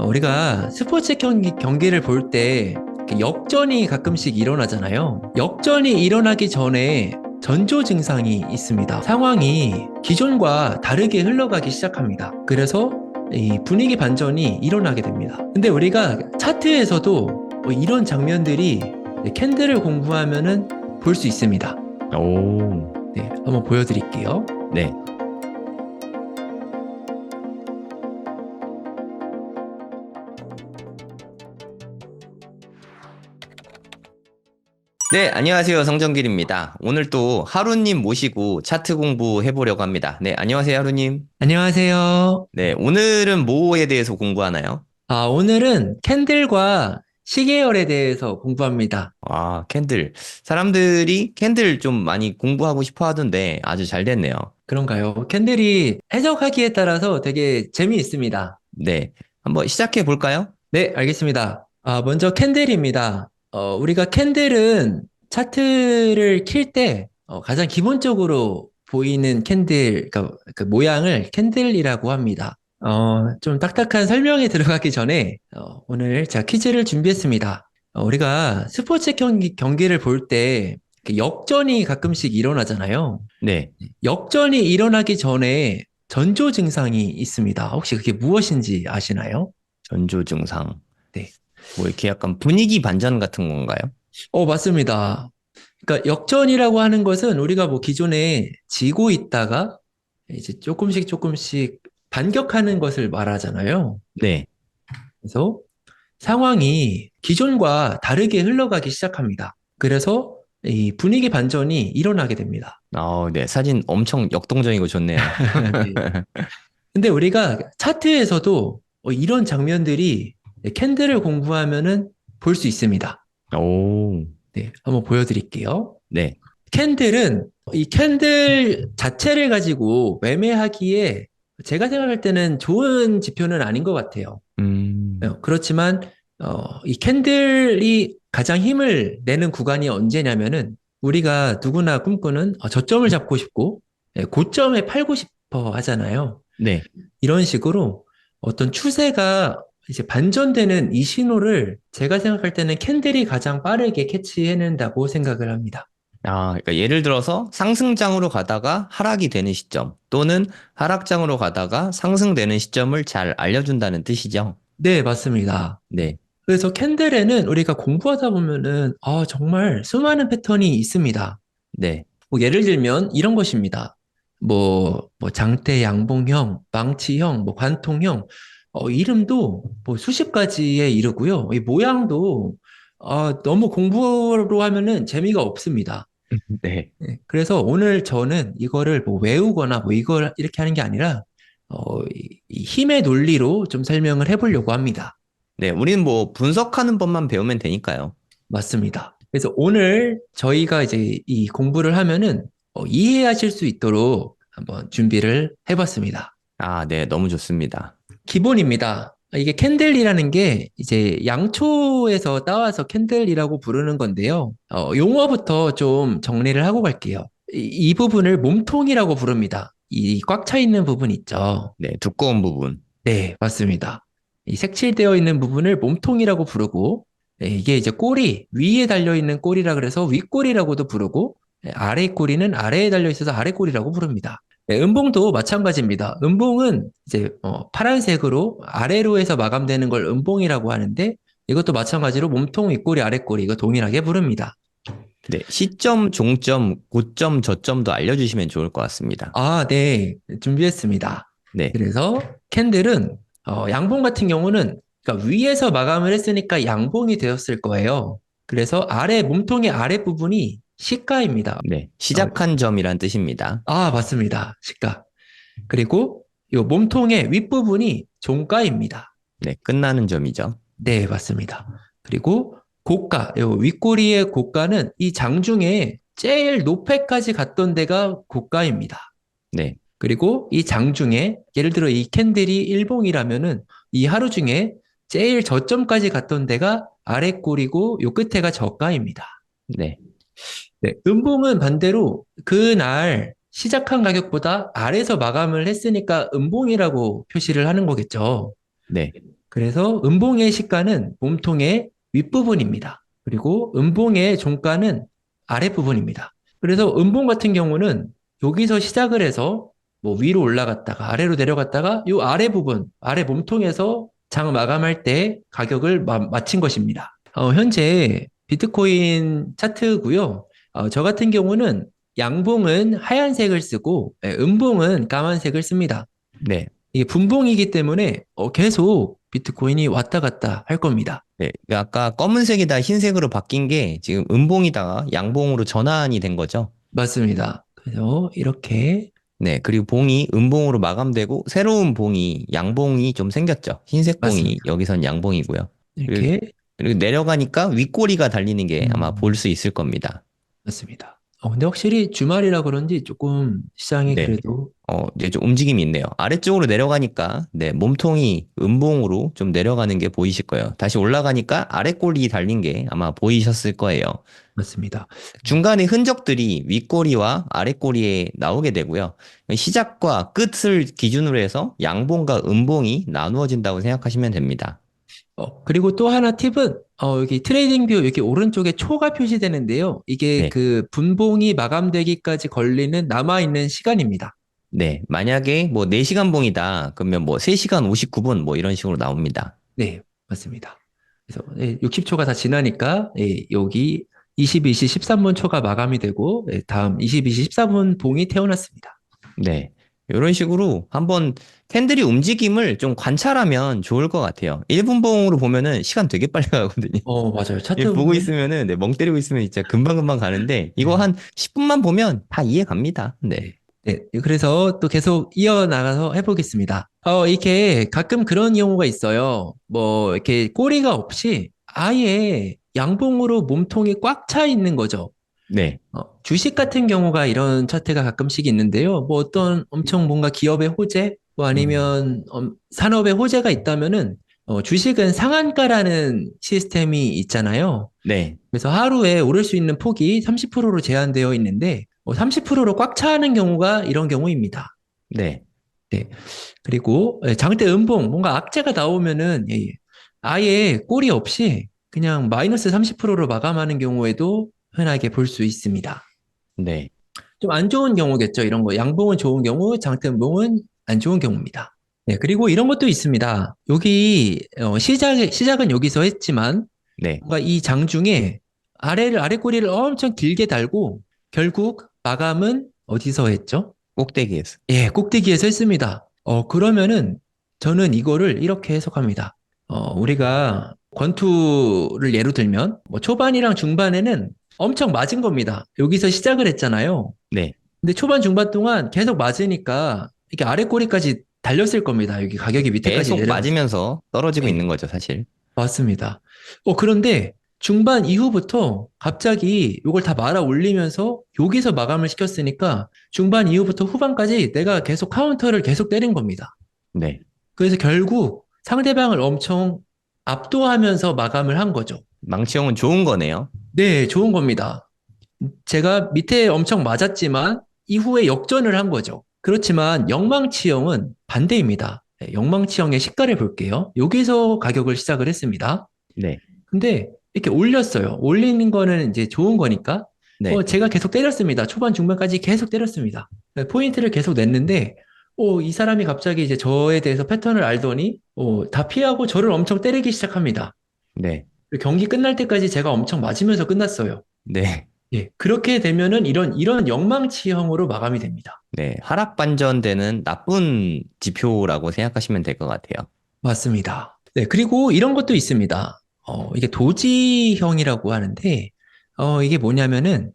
어, 우리가 스포츠 경기, 경기를 볼 때 역전이 가끔씩 일어나잖아요. 역전이 일어나기 전에 전조 증상이 있습니다. 상황이 기존과 다르게 흘러가기 시작합니다. 그래서 이 분위기 반전이 일어나게 됩니다. 근데 우리가 차트에서도 뭐 이런 장면들이 캔들을 공부하면은 볼 수 있습니다. 오, 네, 한번 보여드릴게요. 네. 네, 안녕하세요. 성정길입니다. 오늘 또 하루님 모시고 차트 공부해 보려고 합니다. 네, 안녕하세요, 하루님. 안녕하세요. 네, 오늘은 뭐에 대해서 공부하나요? 아, 오늘은 캔들과 시계열에 대해서 공부합니다. 아, 캔들. 사람들이 캔들 좀 많이 공부하고 싶어 하던데 아주 잘 됐네요. 그런가요? 캔들이 해석하기에 따라서 되게 재미있습니다. 네, 한번 시작해 볼까요? 네, 알겠습니다. 아, 먼저 캔들입니다. 어, 우리가 캔들은 차트를 킬 때 어, 가장 기본적으로 보이는 캔들, 그러니까 그 모양을 캔들이라고 합니다. 어, 좀 딱딱한 설명에 들어가기 전에 어, 오늘 제가 퀴즈를 준비했습니다. 어, 우리가 스포츠 경기, 경기를 볼 때 역전이 가끔씩 일어나잖아요. 네. 역전이 일어나기 전에 전조 증상이 있습니다. 혹시 그게 무엇인지 아시나요? 전조 증상. 네. 뭐 이렇게 약간 분위기 반전 같은 건가요? 어, 맞습니다. 그러니까 역전이라고 하는 것은 우리가 뭐 기존에 지고 있다가 이제 조금씩 조금씩 반격하는 것을 말하잖아요. 네. 그래서 상황이 기존과 다르게 흘러가기 시작합니다. 그래서 이 분위기 반전이 일어나게 됩니다. 아, 네. 사진 엄청 역동적이고 좋네요. 네. 근데 우리가 차트에서도 어, 이런 장면들이 캔들을 공부하면은 볼 수 있습니다. 오, 네, 한번 보여드릴게요. 네. 캔들은 이 캔들 자체를 가지고 매매하기에 제가 생각할 때는 좋은 지표는 아닌 것 같아요. 음, 어, 그렇지만 어, 이 캔들이 가장 힘을 내는 구간이 언제냐면은 우리가 누구나 꿈꾸는 어, 저점을 잡고 싶고 예, 고점에 팔고 싶어 하잖아요. 네. 이런 식으로 어떤 추세가 이제 반전되는 이 신호를 제가 생각할 때는 캔들이 가장 빠르게 캐치해낸다고 생각을 합니다. 아, 그러니까 예를 들어서 상승장으로 가다가 하락이 되는 시점 또는 하락장으로 가다가 상승되는 시점을 잘 알려준다는 뜻이죠. 네, 맞습니다. 네. 그래서 캔들에는 우리가 공부하다 보면은 아, 정말 수많은 패턴이 있습니다. 네. 뭐 예를 들면 이런 것입니다. 뭐, 뭐 장대 양봉형, 망치형, 뭐 관통형, 어, 이름도 뭐 수십 가지에 이르고요. 이 모양도 아, 너무 공부로 하면은 재미가 없습니다. 네. 네, 그래서 오늘 저는 이거를 뭐 외우거나 뭐 이걸 이렇게 하는 게 아니라 어, 이- 이 힘의 논리로 좀 설명을 해보려고 합니다. 네. 우리는 뭐 분석하는 법만 배우면 되니까요. 맞습니다. 그래서 오늘 저희가 이제 이 공부를 하면은 어, 이해하실 수 있도록 한번 준비를 해봤습니다. 아, 네. 너무 좋습니다. 기본입니다. 이게 캔들이라는 게 이제 양초에서 따와서 캔들이라고 부르는 건데요. 어, 용어부터 좀 정리를 하고 갈게요. 이, 이 부분을 몸통이라고 부릅니다. 이 꽉 차 있는 부분 있죠. 네. 두꺼운 부분. 네, 맞습니다. 이 색칠되어 있는 부분을 몸통이라고 부르고, 네, 이게 이제 꼬리, 위에 달려 있는 꼬리라 그래서 윗꼬리라고도 부르고, 네, 아래 꼬리는 아래에 달려 있어서 아래 꼬리라고 부릅니다. 네, 음봉도 마찬가지입니다. 음봉은 이제 어, 파란색으로 아래로 해서 마감되는 걸 음봉이라고 하는데, 이것도 마찬가지로 몸통, 윗꼬리, 아래꼬리, 이거 동일하게 부릅니다. 네. 시점, 종점, 고점, 저점도 알려주시면 좋을 것 같습니다. 아, 네, 준비했습니다. 네. 그래서 캔들은 어, 양봉 같은 경우는 그러니까 위에서 마감을 했으니까 양봉이 되었을 거예요. 그래서 아래 몸통의 아래 부분이 시가입니다. 네. 시작한 점이란 뜻입니다. 아, 맞습니다. 시가. 그리고 이 몸통의 윗부분이 종가입니다. 네. 끝나는 점이죠. 네, 맞습니다. 그리고 고가, 요 윗꼬리의 고가는 이 장중에 제일 높이까지 갔던 데가 고가입니다. 네. 그리고 이 장 중에 예를 들어 이 캔들이 일봉이라면은 이 하루 중에 제일 저점까지 갔던 데가 아래 꼬리고 요 끝에가 저가입니다. 네. 네, 음봉은 반대로 그날 시작한 가격보다 아래에서 마감을 했으니까 음봉이라고 표시를 하는 거겠죠. 네. 그래서 음봉의 시가는 몸통의 윗부분입니다. 그리고 음봉의 종가는 아랫부분입니다. 그래서 음봉 같은 경우는 여기서 시작을 해서 뭐 위로 올라갔다가 아래로 내려갔다가 이 아래 부분, 아래 몸통에서 장 마감할 때 가격을 마, 마친 것입니다. 어, 현재 비트코인 차트고요. 어, 저 같은 경우는 양봉은 하얀색을 쓰고 예, 음봉은 까만색을 씁니다. 네. 이게 분봉이기 때문에 어, 계속 비트코인이 왔다 갔다 할 겁니다. 네. 그 아까 검은색이다 흰색으로 바뀐 게 지금 음봉이다가 양봉으로 전환이 된 거죠. 맞습니다. 그래서 이렇게 네. 그리고 봉이 음봉으로 마감되고 새로운 봉이 양봉이 좀 생겼죠. 흰색 봉이 맞습니다. 여기선 양봉이고요. 이렇게 그리고 내려가니까 윗꼬리가 달리는 게 아마 음. 볼수 있을 겁니다. 맞습니다. 어, 근데 확실히 주말이라 그런지 조금 시장이 네. 그래도 어, 이제 좀 움직임이 있네요. 아래쪽으로 내려가니까, 네, 몸통이 음봉으로 좀 내려가는 게 보이실 거예요. 다시 올라가니까 아래 꼬리 달린 게 아마 보이셨을 거예요. 맞습니다. 중간에 흔적들이 윗꼬리와 아래꼬리에 나오게 되고요. 시작과 끝을 기준으로 해서 양봉과 음봉이 나누어진다고 생각하시면 됩니다. 어, 그리고 또 하나 팁은 어, 여기 트레이딩 뷰 여기 오른쪽에 초가 표시되는데요. 이게 네. 그 분봉이 마감되기까지 걸리는 남아있는 시간입니다. 네, 만약에 뭐 4시간 봉이다. 그러면 뭐 3시간 59분 뭐 이런 식으로 나옵니다. 네, 맞습니다. 그래서 예, 60초가 다 지나니까 예, 여기 22시 13분 초가 마감이 되고 예, 다음 22시 14분 봉이 태어났습니다. 네. 이런 식으로 한번 캔들이 움직임을 좀 관찰하면 좋을 것 같아요. 1분 봉으로 보면은 시간 되게 빨리 가거든요. 어, 맞아요. 차트 이 보고 보면- 있으면은 네, 멍 때리고 있으면 진짜 금방금방 가는데 이거 한 10분만 보면 다 이해 갑니다. 네. 네, 그래서 또 계속 이어나가서 해보겠습니다. 어, 이렇게 가끔 그런 경우가 있어요. 뭐, 이렇게 꼬리가 없이 아예 양봉으로 몸통이 꽉 차 있는 거죠. 네. 어, 주식 같은 경우가 이런 차트가 가끔씩 있는데요. 뭐 어떤 엄청 뭔가 기업의 호재, 뭐 아니면 음, 산업의 호재가 있다면은 어, 주식은 상한가라는 시스템이 있잖아요. 네. 그래서 하루에 오를 수 있는 폭이 30%로 제한되어 있는데 30%로 꽉 차는 경우가 이런 경우입니다. 네. 그리고 예, 장대 음봉 뭔가 악재가 나오면은 예, 예, 아예 꼬리 없이 그냥 마이너스 30%로 마감하는 경우에도 흔하게 볼 수 있습니다. 네. 좀 안 좋은 경우겠죠. 이런 거. 양봉은 좋은 경우, 장대 음봉은 안 좋은 경우입니다. 네, 그리고 이런 것도 있습니다. 여기 어, 시작 시작은 여기서 했지만 네. 뭔가 이 장 중에 아래를 아래 꼬리를 엄청 길게 달고 결국 마감은 어디서 했죠? 꼭대기에서. 예, 꼭대기에서 했습니다. 어, 그러면은 저는 이거를 이렇게 해석합니다. 어, 우리가 권투를 예로 들면 뭐 초반이랑 중반에는 엄청 맞은 겁니다. 여기서 시작을 했잖아요. 네. 근데 초반 중반 동안 계속 맞으니까 이게 아래 꼬리까지 달렸을 겁니다. 여기 가격이 밑에까지 계속 맞으면서 떨어지고 네. 있는 거죠, 사실. 맞습니다. 어, 그런데 중반 이후부터 갑자기 이걸 다 말아 올리면서 여기서 마감을 시켰으니까 중반 이후부터 후반까지 내가 계속 카운터를 계속 때린 겁니다. 네. 그래서 결국 상대방을 엄청 압도하면서 마감을 한 거죠. 망치형은 좋은 거네요. 네, 좋은 겁니다. 제가 밑에 엄청 맞았지만 이후에 역전을 한 거죠. 그렇지만 영망치형은 반대입니다. 네, 영망치형의 시가를 볼게요. 여기서 가격을 시작을 했습니다. 네. 근데 이렇게 올렸어요. 올리는 거는 이제 좋은 거니까. 네. 어, 제가 계속 때렸습니다. 초반, 중반까지 계속 때렸습니다. 네, 포인트를 계속 냈는데, 어, 이 사람이 갑자기 이제 저에 대해서 패턴을 알더니, 어, 다 피하고 저를 엄청 때리기 시작합니다. 네. 경기 끝날 때까지 제가 엄청 맞으면서 끝났어요. 네. 예, 그렇게 되면은 이런, 이런 영망치형으로 마감이 됩니다. 네. 하락 반전되는 나쁜 지표라고 생각하시면 될 것 같아요. 맞습니다. 네, 그리고 이런 것도 있습니다. 어, 이게 도지형이라고 하는데, 어, 이게 뭐냐면은,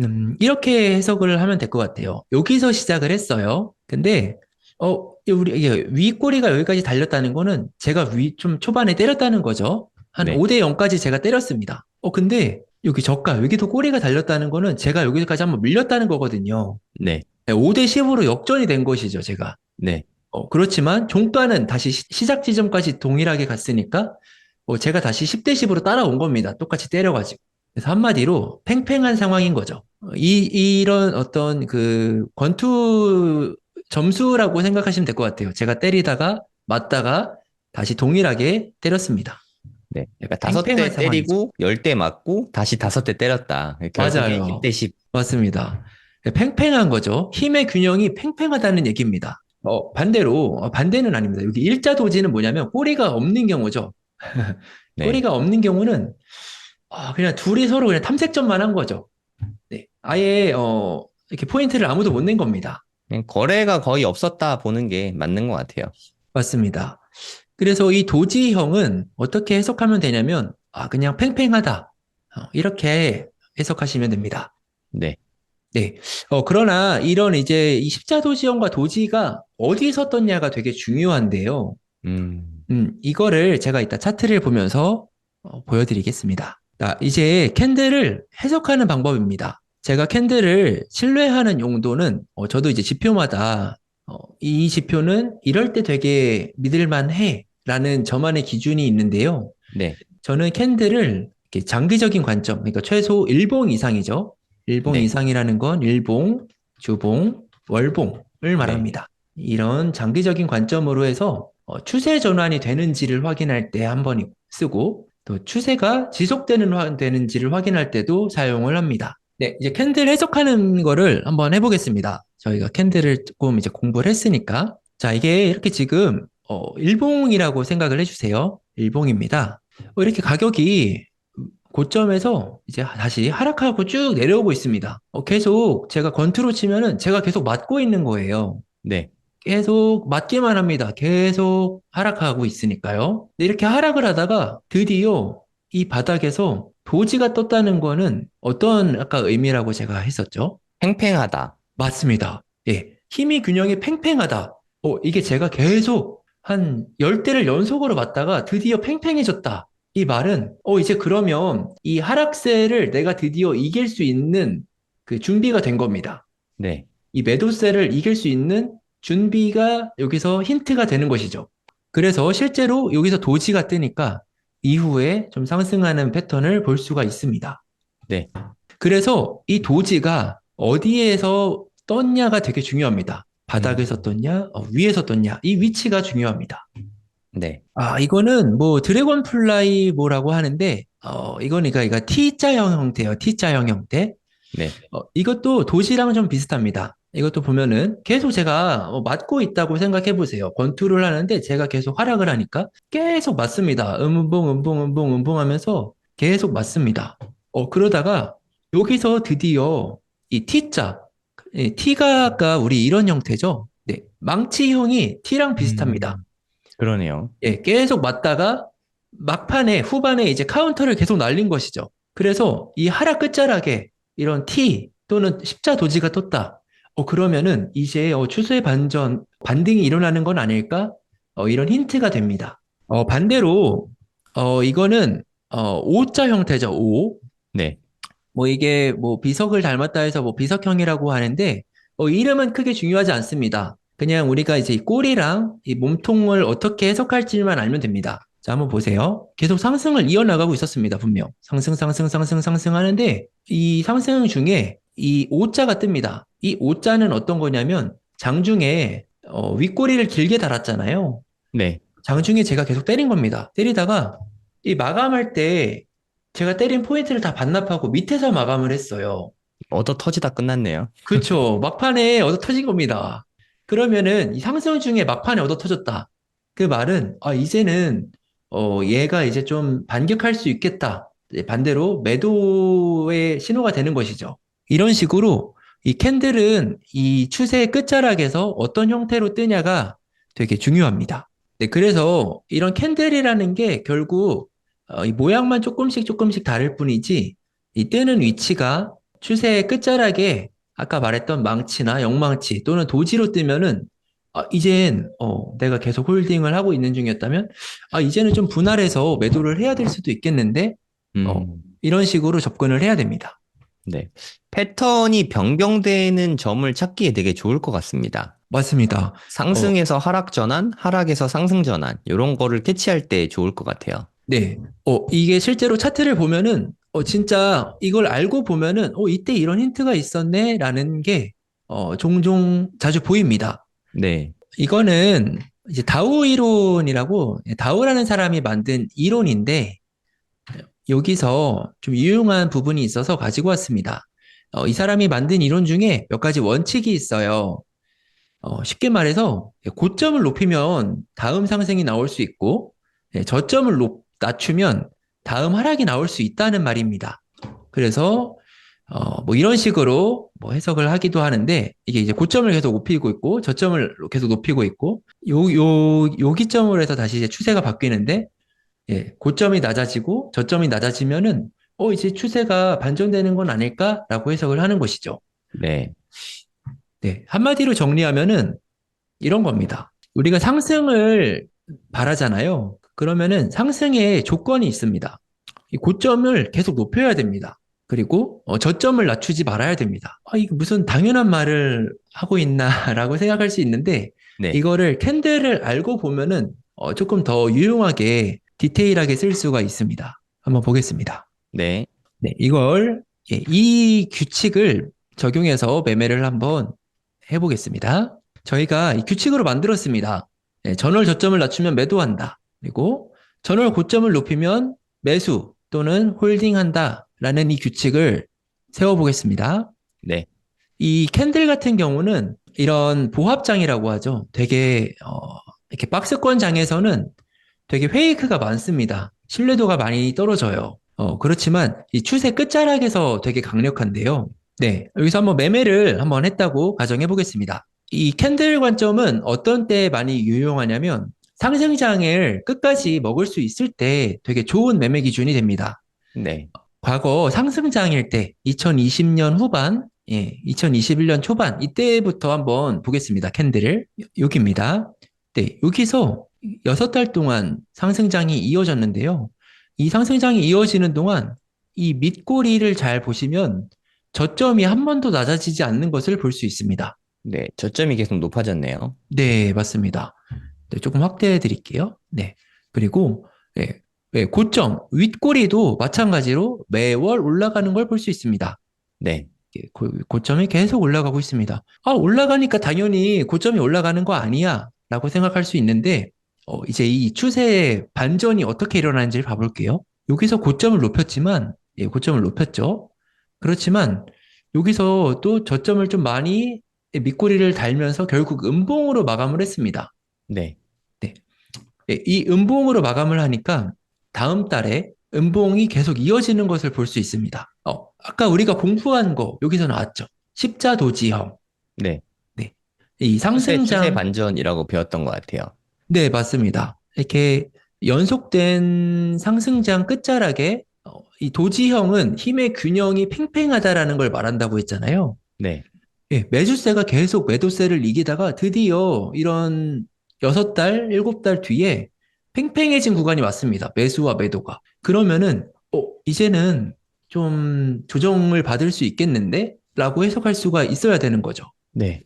음, 이렇게 해석을 하면 될 것 같아요. 여기서 시작을 했어요. 근데, 어, 우리, 이게 윗꼬리가 여기까지 달렸다는 거는 제가 위, 좀 초반에 때렸다는 거죠. 한 네. 5대 0까지 제가 때렸습니다. 어, 근데 여기 저가, 여기도 꼬리가 달렸다는 거는 제가 여기까지 한번 밀렸다는 거거든요. 네. 5대 10으로 역전이 된 것이죠, 제가. 네. 어, 그렇지만 종가는 다시 시- 시작 지점까지 동일하게 갔으니까 어, 제가 다시 10대 10으로 따라온 겁니다. 똑같이 때려가지고. 그래서 한마디로 팽팽한 상황인 거죠. 어, 이, 이런 어떤 그 권투 점수라고 생각하시면 될 것 같아요. 제가 때리다가 맞다가 다시 동일하게 때렸습니다. 네. 그러니까 다섯 대 팽팽한 때리고 열 대 맞고 다시 다섯 대 때렸다. 결국에 맞아요. 10대 10. 맞습니다. 팽팽한 거죠. 힘의 균형이 팽팽하다는 얘기입니다. 어, 반대로, 어, 반대는 아닙니다. 여기 일자 도지는 뭐냐면 꼬리가 없는 경우죠. 네. 꼬리가 없는 경우는 아, 그냥 둘이 서로 그냥 탐색전만 한 거죠. 네. 아예, 어, 이렇게 포인트를 아무도 못 낸 겁니다. 그냥 거래가 거의 없었다 보는 게 맞는 것 같아요. 맞습니다. 그래서 이 도지형은 어떻게 해석하면 되냐면, 아, 그냥 팽팽하다. 어, 이렇게 해석하시면 됩니다. 네. 네. 어, 그러나 이런 이제 이 십자도지형과 도지가 어디서 떴냐가 되게 중요한데요. 음, 음, 이거를 제가 이따 차트를 보면서 어, 보여드리겠습니다. 자, 이제 캔들을 해석하는 방법입니다. 제가 캔들을 신뢰하는 용도는 어, 저도 이제 지표마다 어, 이 지표는 이럴 때 되게 믿을만해 라는 저만의 기준이 있는데요. 네. 저는 캔들을 이렇게 장기적인 관점, 그러니까 최소 일봉 이상이죠. 일봉 네. 이상이라는 건 일봉, 주봉, 월봉을 말합니다. 이런 장기적인 관점으로 해서 어, 추세 전환이 되는지를 확인할 때 한 번 쓰고 또 추세가 지속되는 화- 되는지를 확인할 때도 사용을 합니다. 네, 이제 캔들 해석하는 거를 한번 해보겠습니다. 저희가 캔들을 조금 이제 공부를 했으니까 자, 이게 이렇게 지금 어, 일봉이라고 생각을 해주세요. 일봉입니다. 어, 이렇게 가격이 고점에서 이제 다시 하락하고 쭉 내려오고 있습니다. 어, 계속 제가 권투로 치면은 제가 계속 맞고 있는 거예요. 네. 계속 맞기만 합니다. 계속 하락하고 있으니까요. 이렇게 하락을 하다가 드디어 이 바닥에서 도지가 떴다는 거는 어떤 아까 의미라고 제가 했었죠? 팽팽하다. 맞습니다. 예. 힘이 균형이 팽팽하다. 어, 이게 제가 계속 한 10대를 연속으로 맞다가 드디어 팽팽해졌다. 이 말은, 어, 이제 그러면 이 하락세를 내가 드디어 이길 수 있는 그 준비가 된 겁니다. 네. 이 매도세를 이길 수 있는 준비가 여기서 힌트가 되는 것이죠. 그래서 실제로 여기서 도지가 뜨니까 이후에 좀 상승하는 패턴을 볼 수가 있습니다. 네. 그래서 이 도지가 어디에서 떴냐가 되게 중요합니다. 바닥에서 떴냐, 어, 위에서 떴냐, 이 위치가 중요합니다. 네. 아, 이거는 뭐 드래곤 플라이 뭐라고 하는데, 어, 이거니까 이거 T자형 형태예요. T자형 형태. 네. 어, 이것도 도시랑 좀 비슷합니다. 이것도 보면은 계속 제가 어, 맞고 있다고 생각해 보세요. 권투를 하는데 제가 계속 하락을 하니까 계속 맞습니다. 음봉, 음봉, 음봉, 음봉 하면서 계속 맞습니다. 어, 그러다가 여기서 드디어 이 T자, 이 T가 아까 우리 이런 형태죠? 네. 망치형이 T랑 비슷합니다. 음, 그러네요. 예, 계속 맞다가 막판에 후반에 이제 카운터를 계속 날린 것이죠. 그래서 이 하락 끝자락에 이런 T 또는 십자 도지가 떴다. 어, 그러면은 이제 어, 추세 반전, 반등이 일어나는 건 아닐까? 어, 이런 힌트가 됩니다. 어, 반대로, 어, 이거는, 어, O자 형태죠, O. 네. 뭐 이게 뭐 비석을 닮았다 해서 뭐 비석형이라고 하는데 어, 이름은 크게 중요하지 않습니다. 그냥 우리가 이제 이 꼬리랑 이 몸통을 어떻게 해석할지만 알면 됩니다. 자, 한번 보세요. 계속 상승을 이어나가고 있었습니다, 분명. 상승, 상승, 상승, 상승 하는데 이 상승 중에 이 O자가 뜹니다. 이 O자는 어떤 거냐면 장중에 어, 윗꼬리를 길게 달았잖아요. 네. 장중에 제가 계속 때린 겁니다. 때리다가 이 마감할 때 제가 때린 포인트를 다 반납하고 밑에서 마감을 했어요. 얻어 터지다 끝났네요. 그렇죠. 막판에 얻어 터진 겁니다. 그러면은 이 상승 중에 막판에 얻어 터졌다. 그 말은 아 이제는 어 얘가 이제 좀 반격할 수 있겠다. 반대로 매도의 신호가 되는 것이죠. 이런 식으로 이 캔들은 이 추세의 끝자락에서 어떤 형태로 뜨냐가 되게 중요합니다. 네, 그래서 이런 캔들이라는 게 결국 어, 이 모양만 조금씩 조금씩 다를 뿐이지 이 뜨는 위치가 추세의 끝자락에 아까 말했던 망치나 영망치 또는 도지로 뜨면은 아, 이젠 어, 내가 계속 홀딩을 하고 있는 중이었다면 아, 이제는 좀 분할해서 매도를 해야 될 수도 있겠는데 음, 어. 이런 식으로 접근을 해야 됩니다. 네. 패턴이 변경되는 점을 찾기에 되게 좋을 것 같습니다. 맞습니다. 상승에서 하락 전환, 하락에서 상승 전환, 이런 거를 캐치할 때 좋을 것 같아요. 네. 어, 이게 실제로 차트를 보면은 어, 진짜 이걸 알고 보면은 어, 이때 이런 힌트가 있었네 라는 게 어, 종종 자주 보입니다. 네. 이거는 이제 다오 이론이라고 예, 다오라는 사람이 만든 이론인데 여기서 좀 유용한 부분이 있어서 가지고 왔습니다. 어, 이 사람이 만든 이론 중에 몇 가지 원칙이 있어요. 어, 쉽게 말해서 예, 고점을 높이면 다음 상승이 나올 수 있고 예, 저점을 높, 낮추면 다음 하락이 나올 수 있다는 말입니다. 그래서 어, 뭐 이런 식으로 뭐 해석을 하기도 하는데 이게 이제 고점을 계속 높이고 있고 저점을 계속 높이고 있고 요, 요, 요 기점으로 해서 다시 이제 추세가 바뀌는데 예, 고점이 낮아지고 저점이 낮아지면은 어, 이제 추세가 반전되는 건 아닐까라고 해석을 하는 것이죠. 네. 네, 한마디로 정리하면은 이런 겁니다. 우리가 상승을 바라잖아요. 그러면은 상승의 조건이 있습니다. 이 고점을 계속 높여야 됩니다. 그리고 어, 저점을 낮추지 말아야 됩니다. 아, 이거 무슨 당연한 말을 하고 있나라고 생각할 수 있는데 네. 이거를 캔들을 알고 보면은 어, 조금 더 유용하게 디테일하게 쓸 수가 있습니다. 한번 보겠습니다. 네. 네, 이걸 예, 이 규칙을 적용해서 매매를 한번 해보겠습니다. 저희가 이 규칙으로 만들었습니다. 예, 전월 저점을 낮추면 매도한다. 그리고 전월 고점을 높이면 매수 또는 홀딩한다. 라는 이 규칙을 세워보겠습니다. 네. 이 캔들 같은 경우는 이런 보합장이라고 하죠. 되게 어, 이렇게 박스권 장에서는 되게 페이크가 많습니다. 신뢰도가 많이 떨어져요. 어, 그렇지만 이 추세 끝자락에서 되게 강력한데요. 네, 여기서 한번 매매를 한번 했다고 가정해 보겠습니다. 이 캔들 관점은 어떤 때 많이 유용하냐면 상승장을 끝까지 먹을 수 있을 때 되게 좋은 매매 기준이 됩니다. 네. 과거 상승장일 때 2020년 후반, 예, 2021년 초반 이때부터 한번 보겠습니다. 캔들을 여- 여기입니다. 네, 여기서 여섯 달 동안 상승장이 이어졌는데요. 이 상승장이 이어지는 동안 이 밑꼬리를 잘 보시면 저점이 한 번도 낮아지지 않는 것을 볼 수 있습니다. 네. 저점이 계속 높아졌네요. 네, 맞습니다. 네, 조금 확대해 드릴게요. 네. 그리고, 네, 네, 고점, 윗꼬리도 마찬가지로 매월 올라가는 걸 볼 수 있습니다. 네. 예, 고, 고점이 계속 올라가고 있습니다. 아, 올라가니까 당연히 고점이 올라가는 거 아니야? 라고 생각할 수 있는데, 어, 이제 이 추세의 반전이 어떻게 일어나는지 봐볼게요. 여기서 고점을 높였지만, 예, 고점을 높였죠. 그렇지만, 여기서 또 저점을 좀 많이 밑꼬리를 달면서 결국 음봉으로 마감을 했습니다. 네. 예, 이 음봉으로 마감을 하니까 다음 달에 음봉이 계속 이어지는 것을 볼 수 있습니다. 어, 아까 우리가 공부한 거 여기서 나왔죠. 십자도지형. 네. 이 추세, 추세 상승장. 반전이라고 배웠던 것 같아요. 네, 맞습니다. 이렇게 연속된 상승장 끝자락에 어, 이 도지형은 힘의 균형이 팽팽하다라는 걸 말한다고 했잖아요. 네. 예, 매주세가 계속 매도세를 이기다가 드디어 이런 여섯 달, 일곱 달 뒤에 팽팽해진 구간이 왔습니다. 매수와 매도가. 그러면은, 어, 이제는 좀 조정을 받을 수 있겠는데? 라고 해석할 수가 있어야 되는 거죠. 네.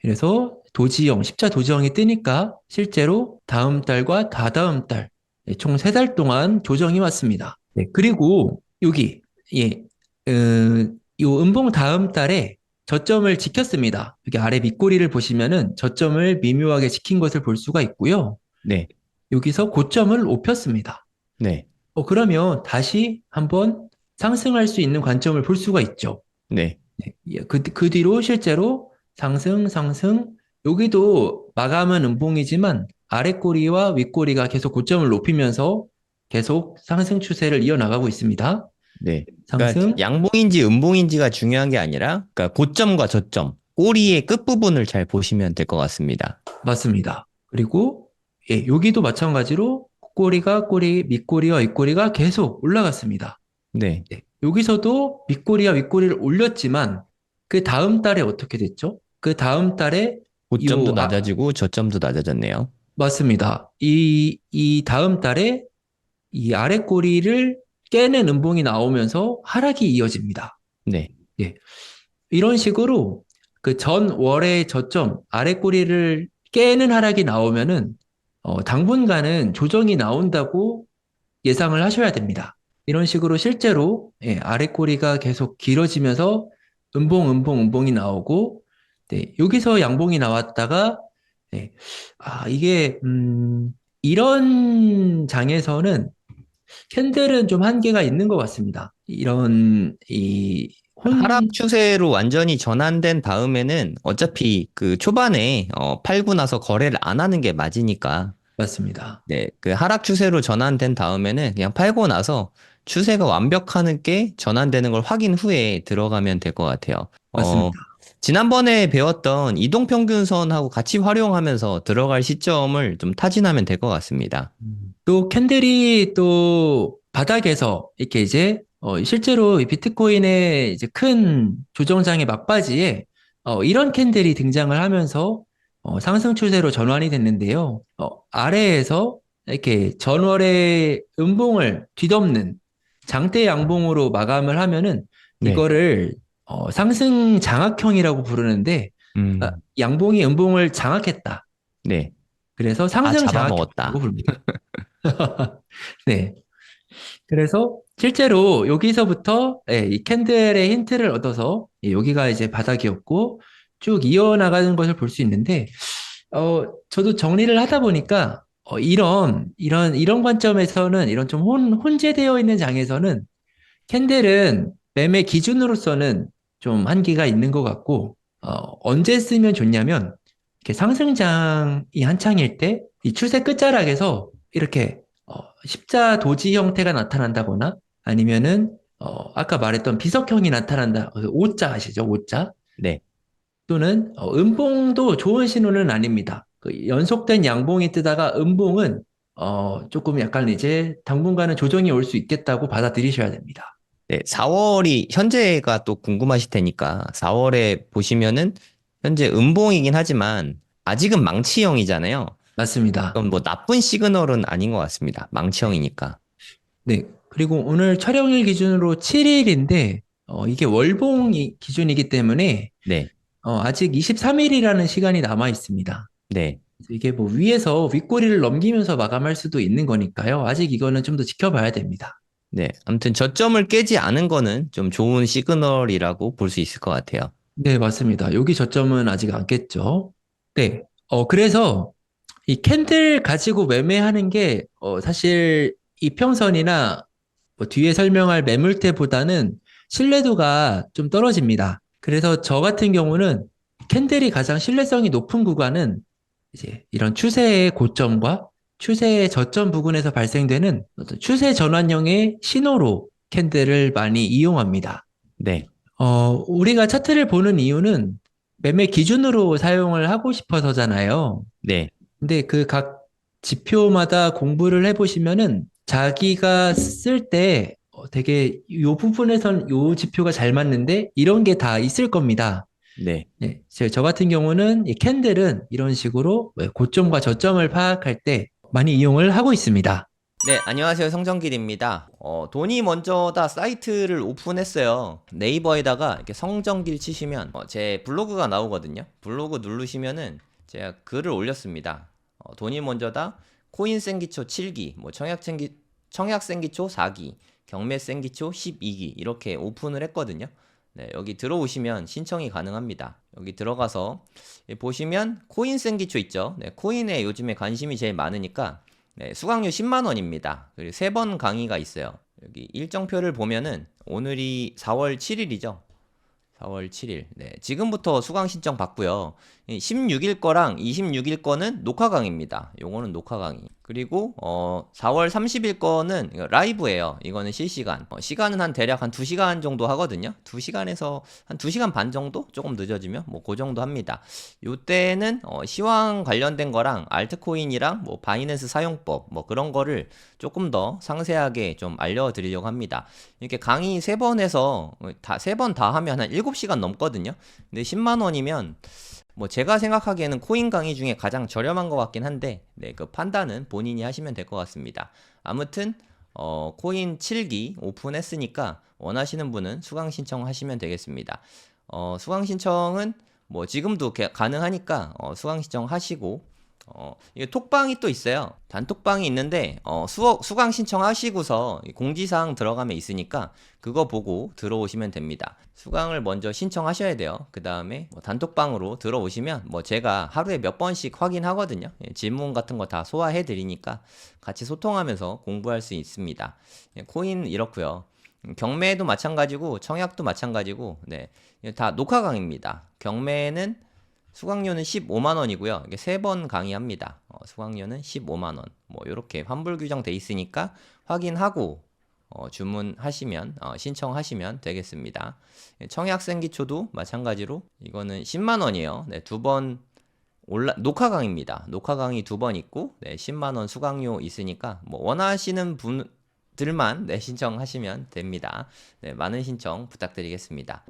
그래서 도지형, 십자 도지형이 뜨니까 실제로 다음 달과 다다음 달, 예, 총세 달 동안 조정이 왔습니다. 네, 그리고 여기, 예, 으, 요 음봉 다음 달에 저점을 지켰습니다. 여기 아래 밑꼬리를 보시면은 저점을 미묘하게 지킨 것을 볼 수가 있고요. 네. 여기서 고점을 높였습니다. 네. 어, 그러면 다시 한번 상승할 수 있는 관점을 볼 수가 있죠. 네. 네, 예, 그, 그 뒤로 실제로 상승, 상승, 여기도 마감은 음봉이지만 아랫꼬리와 윗꼬리가 계속 고점을 높이면서 계속 상승 추세를 이어나가고 있습니다. 네. 상승, 그러니까 양봉인지 음봉인지가 중요한 게 아니라 그러니까 고점과 저점, 꼬리의 끝부분을 잘 보시면 될 것 같습니다. 맞습니다. 그리고 예, 여기도 마찬가지로 꼬리가 꼬리, 밑꼬리와 윗꼬리가 계속 올라갔습니다. 네. 네, 여기서도 밑꼬리와 윗꼬리를 올렸지만 그 다음 달에 어떻게 됐죠? 그 다음 달에 고점도 요, 아- 낮아지고 저점도 낮아졌네요. 맞습니다. 이, 이 다음 달에 이 아래 꼬리를 깨는 음봉이 나오면서 하락이 이어집니다. 네. 이런 식으로 그 전 월의 저점 아래 꼬리를 깨는 하락이 나오면은 어, 당분간은 조정이 나온다고 예상을 하셔야 됩니다. 이런 식으로 실제로 예, 아래 꼬리가 계속 길어지면서 음봉, 음봉, 음봉이 나오고 네, 여기서 양봉이 나왔다가 네. 아, 이게, 음, 이런 장에서는 캔들은 좀 한계가 있는 것 같습니다. 이런, 이, 혼, 하락 추세로 완전히 전환된 다음에는 어차피 그 초반에 어, 팔고 나서 거래를 안 하는 게 맞으니까 맞습니다. 네, 그 하락 추세로 전환된 다음에는 그냥 팔고 나서 추세가 완벽하는 게 전환되는 걸 확인 후에 들어가면 될 것 같아요. 어, 맞습니다. 지난번에 배웠던 이동평균선하고 같이 활용하면서 들어갈 시점을 좀 타진하면 될 것 같습니다. 또 캔들이 또 바닥에서 이렇게 이제 어, 실제로 이 비트코인의 이제 큰 조정장의 막바지에 어, 이런 캔들이 등장을 하면서 어, 상승 추세로 전환이 됐는데요. 어, 아래에서 이렇게 전월의 음봉을 뒤덮는 장대 양봉으로 마감을 하면은 네. 이거를 어, 상승 장악형이라고 부르는데 음, 아, 양봉이 음봉을 장악했다. 네. 그래서 상승 아. 장악형이라고 부릅니다. 네. 그래서 실제로 여기서부터 예, 이 캔들의 힌트를 얻어서 예, 여기가 이제 바닥이었고 쭉 이어나가는 것을 볼 수 있는데 어, 저도 정리를 하다 보니까 어, 이런 이런 이런 관점에서는 이런 좀 혼, 혼재되어 있는 장에서는 캔들은 매매 기준으로서는 좀 한계가 있는 것 같고 어, 언제 쓰면 좋냐면 이렇게 상승장이 한창일 때 이 추세 끝자락에서 이렇게 어, 십자 도지 형태가 나타난다거나 아니면은 어, 아까 말했던 비석형이 나타난다. 어, 오자 아시죠? 오자. 네. 또는 어, 음봉도 좋은 신호는 아닙니다. 그 연속된 양봉이 뜨다가 음봉은 어, 조금 약간 이제 당분간은 조정이 올 수 있겠다고 받아들이셔야 됩니다. 네, 4월이 현재가 또 궁금하실 테니까 4월에 보시면은 현재 음봉이긴 하지만 아직은 망치형이잖아요. 맞습니다. 그럼 뭐 나쁜 시그널은 아닌 것 같습니다. 망치형이니까. 네. 그리고 오늘 촬영일 기준으로 7일인데 어, 이게 월봉 이- 기준이기 때문에 네, 어, 아직 23일이라는 시간이 남아 있습니다. 네, 이게 뭐 위에서 윗꼬리를 넘기면서 마감할 수도 있는 거니까요. 아직 이거는 좀 더 지켜봐야 됩니다. 네. 아무튼 저점을 깨지 않은 거는 좀 좋은 시그널이라고 볼 수 있을 것 같아요. 네, 맞습니다. 여기 저점은 아직 안 깼죠. 네. 어, 그래서 이 캔들 가지고 매매하는 게 어, 사실 이평선이나 뭐 뒤에 설명할 매물대보다는 신뢰도가 좀 떨어집니다. 그래서 저 같은 경우는 캔들이 가장 신뢰성이 높은 구간은 이제 이런 추세의 고점과 추세의 저점 부근에서 발생되는 추세 전환형의 신호로 캔들을 많이 이용합니다. 네, 어, 우리가 차트를 보는 이유는 매매 기준으로 사용을 하고 싶어서잖아요. 네, 근데 그 각 지표마다 공부를 해보시면은 자기가 쓸때 어, 되게 요 부분에선 요 지표가 잘 맞는데 이런 게 다 있을 겁니다. 네, 네, 저, 저 같은 경우는 이 캔들은 이런 식으로 왜 고점과 저점을 파악할 때 많이 이용을 하고 있습니다. 네, 안녕하세요. 성정길입니다. 어, 돈이 먼저다 사이트를 오픈했어요. 네이버에다가 이렇게 성정길 치시면 어, 제 블로그가 나오거든요. 블로그 누르시면은 제가 글을 올렸습니다. 어, 돈이 먼저다 코인 생기초 7기, 뭐 청약 생기 청약 생기초 4기, 경매 생기초 12기 이렇게 오픈을 했거든요. 네, 여기 들어오시면 신청이 가능합니다. 여기 들어가서 예, 보시면 코인 생기초 있죠. 네, 코인에 요즘에 관심이 제일 많으니까 네, 수강료 10만 원입니다. 그리고 세 번 강의가 있어요. 여기 일정표를 보면은 오늘이 4월 7일이죠. 4월 7일. 네, 지금부터 수강 신청 받고요. 16일 거랑 26일 거는 녹화 강의입니다. 요거는 녹화 강의. 그리고 어 4월 30일 거는 라이브예요. 이거는 실시간. 어, 시간은 한 대략 한 2시간 정도 하거든요. 2시간에서 한 2시간 반 정도? 조금 늦어지면 뭐 그 정도 합니다. 요때는 어, 시황 관련된 거랑 알트코인이랑 뭐 바이낸스 사용법 뭐 그런 거를 조금 더 상세하게 좀 알려 드리려고 합니다. 이렇게 강의 세번 해서 다세번다 하면 한 7시간 넘거든요. 근데 10만 원이면 뭐 제가 생각하기에는 코인 강의 중에 가장 저렴한 것 같긴 한데 네, 그 판단은 본인이 하시면 될 것 같습니다. 아무튼 어, 코인 7기 오픈했으니까 원하시는 분은 수강 신청하시면 되겠습니다. 어, 수강 신청은 뭐 지금도 개- 가능하니까 어, 수강 신청하시고 어, 이게 톡방이 또 있어요. 단톡방이 있는데, 어, 수어, 수강 신청하시고서 공지사항 들어가면 있으니까 그거 보고 들어오시면 됩니다. 수강을 먼저 신청하셔야 돼요. 그 다음에 뭐 단톡방으로 들어오시면 뭐 제가 하루에 몇 번씩 확인하거든요. 예, 질문 같은 거 다 소화해 드리니까 같이 소통하면서 공부할 수 있습니다. 예, 코인 이렇고요. 음, 경매도 마찬가지고 청약도 마찬가지고 네. 이게 다 녹화 강의입니다. 경매는 수강료는 15만 원이고요. 이게 세 번 강의합니다. 어, 수강료는 15만 원. 뭐 이렇게 환불 규정 돼 있으니까 확인하고 어, 주문하시면 어, 신청하시면 되겠습니다. 예, 청약생 기초도 마찬가지로 이거는 10만 원이에요. 네, 두 번 올라 녹화 강의입니다. 녹화 강의 두 번 있고 네, 10만 원 수강료 있으니까 뭐 원하시는 분들만 네, 신청하시면 됩니다. 네, 많은 신청 부탁드리겠습니다.